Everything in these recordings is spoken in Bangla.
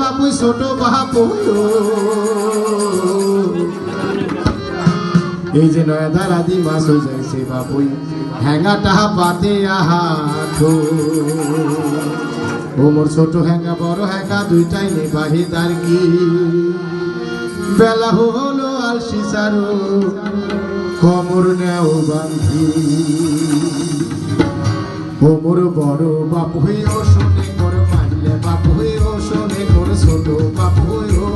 বাপু এই যে নয়া দারাদি মাছ হয়ে যাইছে বাপুই। হ্যাঙ্গাটা পাতে আহাটো ও মোর ছোট হ্যাঙ্গা, বড় হ্যাঙ্গা, দুইটাই নেবাহি তার কি? বেলা হলো আলসি সারো, কমর নেও বান্ধি। ও মোর বড় বাপ হইও শোনে কর মাইলে বাপ হইও শোনে কর ছোট বাপ হইও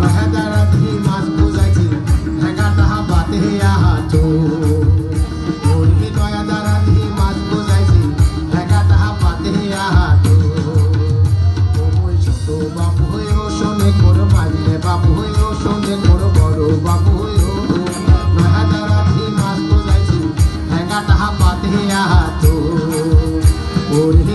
নহেদারা ধি মাছ বুঝাইছি বুঝাইছি ঠেকাটা বাতে ছোট বাপ হইও শোনে কর মাইলে বাপ হইও শোনে কর বড় বাপ বুঝাইছি ঠেকাটা বাতে আহাটো ওরে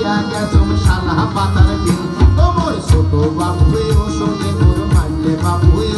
উঠিয়া গেছম শালা পাতার দিন। তোমার ছোট বাবু ও শোনে তোর মারলে বাপুই